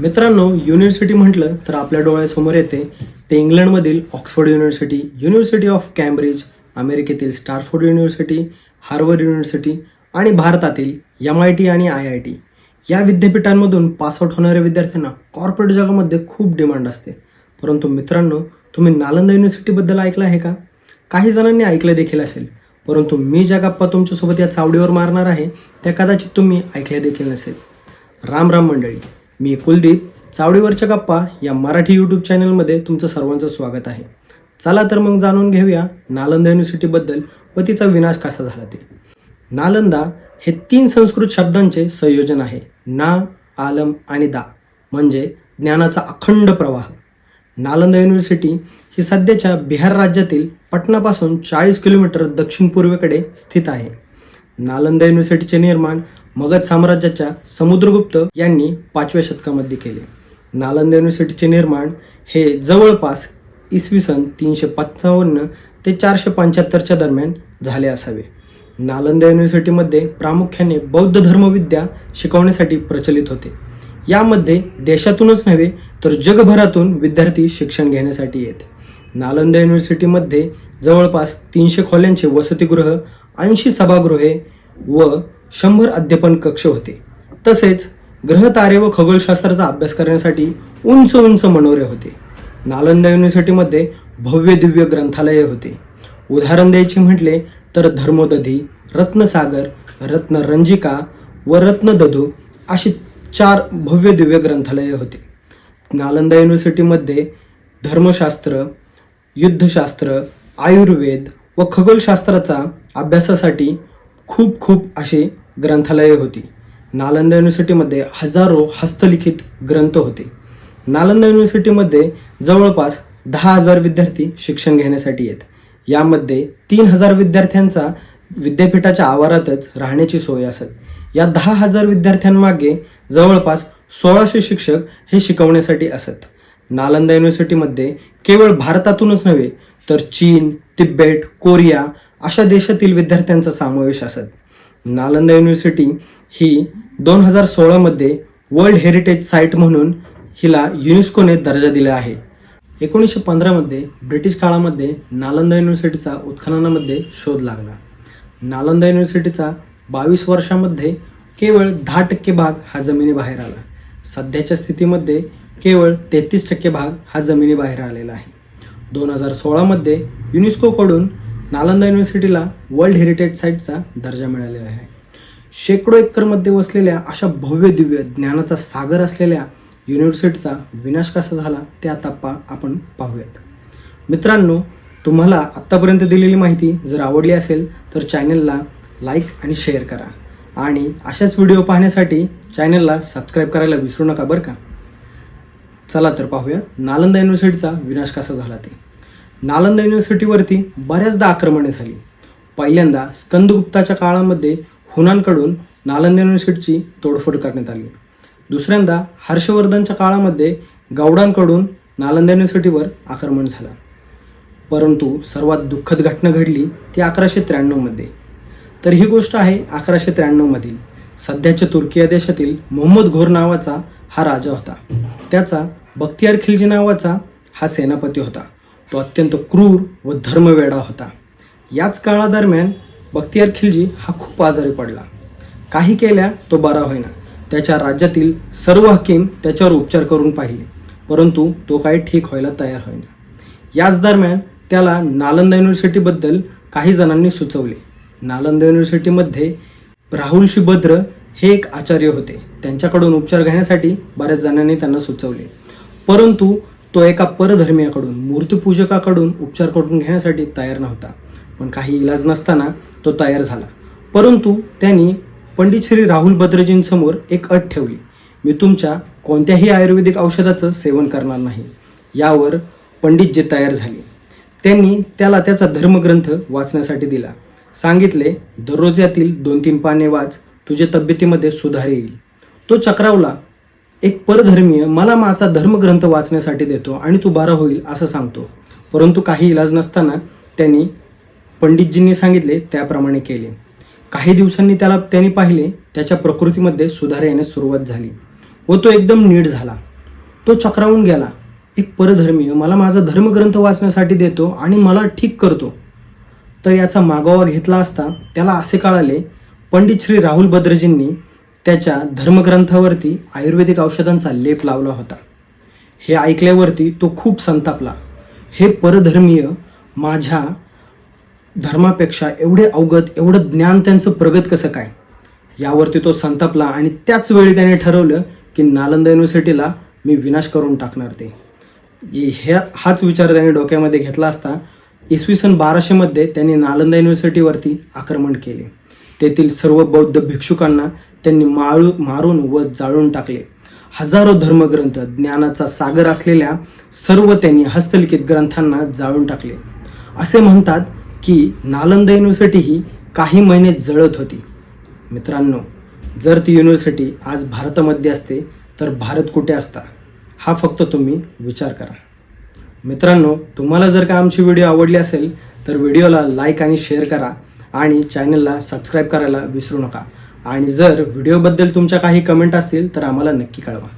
मित्रांनो युनिव्हर्सिटी म्हटलं तर आपल्या डोळ्यासमोर येते ते इंग्लंडमधील Oxford university university of Cambridge अमेरिकेतील स्टारफोर्ड युनिव्हर्सिटी हार्वर्ड युनिव्हर्सिटी आणि भारतातील एम आय टी आणि आय आय टी या विद्यापीठांमधून पासआउट होणाऱ्या विद्यार्थ्यांना कॉर्पोरेट जगामध्ये खूप डिमांड असते. परंतु मित्रांनो तुम्ही नालंदा युनिव्हर्सिटीबद्दल ऐकलं आहे का? काही जणांनी ऐकलं देखील असेल. परंतु मी ज्या गप्पा तुमच्यासोबत या चावडीवर मारणार आहे त्या कदाचित तुम्ही ऐकल्या देखील नसेल. राम राम मंडळी. मी कुलदीप चावडीवरच्या गप्पा या मराठी यूट्यूब चॅनलमध्ये तुमचं सर्वांचं स्वागत आहे. चला तर मग जाणून घेऊया नालंदा युनिव्हर्सिटीबद्दल व तिचा विनाश कसा झाला ते. नालंदा हे तीन संस्कृत शब्दांचे संयोजन आहे. ना आलम आणि दा म्हणजे ज्ञानाचा अखंड प्रवाह. नालंदा युनिव्हर्सिटी ही सध्याच्या बिहार राज्यातील पटनापासून चाळीस किलोमीटर दक्षिण पूर्वेकडे स्थित आहे. नालंदा युनिव्हर्सिटीचे निर्माण मगध साम्राज्याच्या समुद्रगुप्त यांनी पाचव्या शतकामध्ये केले. नालंदा युनिव्हर्सिटीचे निर्माण हे जवळपास इसवी सन तीनशे पंचावन्न ते चारशे पंच्याहत्तरच्या दरम्यान झाले असावे. नालंदा युनिव्हर्सिटीमध्ये प्रामुख्याने बौद्ध धर्मविद्या शिकवण्यासाठी प्रचलित होते. यामध्ये देशातूनच नव्हे तर जगभरातून विद्यार्थी शिक्षण घेण्यासाठी येत. नालंदा युनिव्हर्सिटीमध्ये जवळपास तीनशे खोल्यांचे वसतिगृह ऐंशी सभागृहे व शंभर अध्यापन कक्ष होते. तसेच ग्रहतारे व खगोलशास्त्राचा अभ्यास करण्यासाठी उंच उंच मनोरे होते. नालंदा युनिव्हर्सिटीमध्ये भव्य दिव्य ग्रंथालये होते. उदाहरण द्यायचे म्हटले तर धर्मोदधी रत्नसागर रत्नरंजिका व रत्नदधू अशी चार भव्य दिव्य ग्रंथालये होते. नालंदा युनिव्हर्सिटीमध्ये धर्मशास्त्र युद्धशास्त्र आयुर्वेद व खगोलशास्त्राचा अभ्यासासाठी खूप खूप असे ग्रंथालये होती. नालंदा युनिव्हर्सिटीमध्ये हजारो हस्तलिखित ग्रंथ होते. नालंदा युनिव्हर्सिटीमध्ये जवळपास दहा हजार विद्यार्थी शिक्षण घेण्यासाठी येत. यामध्ये तीन हजार विद्यार्थ्यांचा विद्यापीठाच्या आवारातच राहण्याची सोय असत. या दहा हजार विद्यार्थ्यांमागे जवळपास सोळाशे शिक्षक हे शिकवण्यासाठी असत. नालंदा युनिव्हर्सिटीमध्ये केवळ भारतातूनच नव्हे तर चीन तिबेट कोरिया अशा देशातील विद्यार्थ्यांचा समावेश असत. नालंदा युनिव्हर्सिटी ही दोन हजार सोळामध्ये वर्ल्ड हेरिटेज साईट म्हणून हिला युनेस्कोने दर्जा दिला आहे. एकोणीसशे पंधरामध्ये ब्रिटिश काळामध्ये नालंदा युनिव्हर्सिटीचा उत्खननामध्ये शोध लागला. नालंदा युनिव्हर्सिटीचा बावीस वर्षामध्ये केवळ दहा टक्के भाग हा जमिनीबाहेर आला. सध्याच्या स्थितीमध्ये केवळ तेहतीस टक्के भाग हा जमिनीबाहेर आलेला आहे. दोन हजार सोळामध्ये युनेस्कोकडून नालंदा युनिव्हर्सिटीला वर्ल्ड हेरिटेज साईटचा दर्जा मिळालेला आहे. शेकडो एकरमध्ये वसलेल्या अशा भव्य दिव्य ज्ञानाचा सागर असलेल्या युनिव्हर्सिटीचा विनाश कसा झाला ते आता पा आपण पाहूयात. मित्रांनो तुम्हाला आत्तापर्यंत दिलेली माहिती जर आवडली असेल तर चॅनलला लाईक आणि शेअर करा. आणि अशाच व्हिडिओ पाहण्यासाठी चॅनलला सबस्क्राईब करायला विसरू नका बरं का? चला तर पाहूयात नालंदा युनिव्हर्सिटीचा विनाश कसा झाला ते. नालंदा युनिव्हर्सिटीवरती बऱ्याचदा आक्रमणे झाली. पहिल्यांदा स्कंदगुप्ताच्या काळामध्ये हुनांकडून नालंदा युनिव्हर्सिटीची तोडफोड करण्यात आली. दुसऱ्यांदा हर्षवर्धनच्या काळामध्ये गौडांकडून नालंदा युनिव्हर्सिटीवर आक्रमण झालं. परंतु सर्वात दुःखद घटना घडली ती अकराशे त्र्याण्णवमध्ये तर ही गोष्ट आहे अकराशे त्र्याण्णवमधील सध्याच्या तुर्की या देशातील मोहम्मद घोर नावाचा हा राजा होता. त्याचा बख्तियार खिलजी नावाचा हा सेनापती होता. तो अत्यंत क्रूर व धर्मवेडा होता. याच काळादरम्यान बख्तियार खिलजी हा खूप आजारी पडला. काही केल्या तो बरा होईना. त्याच्या राज्यातील सर्व हकीम त्याच्यावर उपचार करून पाहिले परंतु तो काही ठीक व्हायला तयार होईना. याच दरम्यान त्याला नालंदा युनिव्हर्सिटीबद्दल काही जणांनी सुचवले. नालंदा युनिव्हर्सिटीमध्ये राहुल शिभद्र हे एक आचार्य होते. त्यांच्याकडून उपचार घेण्यासाठी बऱ्याच जणांनी त्यांना सुचवले. परंतु तो एका परधर्मीयाकडून मूर्तीपूजकाकडून उपचार करून घेण्यासाठी तयार नव्हता. पण काही इलाज नसताना तो तयार झाला. परंतु त्यांनी पंडित श्री राहुल भद्रजींसमोर एक अट ठेवली. मी तुमच्या कोणत्याही आयुर्वेदिक औषधाचं सेवन करणार नाही. यावर पंडितजी तयार झाले. त्यांनी त्याला त्याचा धर्मग्रंथ वाचण्यासाठी दिला. सांगितले दररोज यातील दोन तीन पाने वाच. तुझ्या तब्येतीमध्ये सुधार येईल. तो चक्रावला एक परधर्मीय मला माझा धर्मग्रंथ वाचण्यासाठी देतो आणि तू बारा होईल असं सांगतो. परंतु काही इलाज नसताना त्यांनी पंडितजींनी सांगितले त्याप्रमाणे केले. काही दिवसांनी त्याला त्यांनी पाहिले त्याच्या प्रकृतीमध्ये सुधार येण्यास सुरुवात झाली व तो एकदम नीट झाला. तो चक्रावून गेला. एक परधर्मीय मला माझा धर्मग्रंथ वाचण्यासाठी देतो आणि मला ठीक करतो. तर याचा मागोवा घेतला असता त्याला असे कळाले पंडित श्री राहुल भद्रजींनी त्याच्या धर्मग्रंथावरती आयुर्वेदिक औषधांचा लेप लावला होता. हे ऐकल्यावरती तो खूप संतापला. हे परधर्मीय माझ्या धर्मापेक्षा एवढे अवगत एवढं ज्ञान त्यांचं प्रगत कसं काय? यावरती तो संतापला आणि त्याच वेळी त्याने ठरवलं की नालंदा युनिव्हर्सिटीला मी विनाश करून टाकणार ते. हे हाच विचार त्याने डोक्यामध्ये घेतला असता इसवी सन बाराशेमध्ये त्यांनी नालंदा युनिव्हर्सिटीवरती आक्रमण केले. तेथील सर्व बौद्ध भिक्षुकांना त्यांनी माळू मारून व जाळून टाकले. हजारो धर्मग्रंथ ज्ञानाचा सागर असलेल्या सर्व त्यांनी हस्तलिखित ग्रंथांना जाळून टाकले. असे म्हणतात की नालंदा युनिव्हर्सिटी ही काही महिने जळत होती. मित्रांनो जर ती युनिव्हर्सिटी आज भारतामध्ये असते तर भारत कुठे असता? हा फक्त तुम्ही विचार करा. मित्रांनो तुम्हाला जर का आमची व्हिडिओ आवडली असेल तर व्हिडिओला लाईक आणि शेअर करा. आणि चॅनलला सबस्क्राईब करायला विसरू नका. आणि जर व्हिडिओबद्दल तुमच्या काही कमेंट असतील तर आम्हाला नक्की कळवा.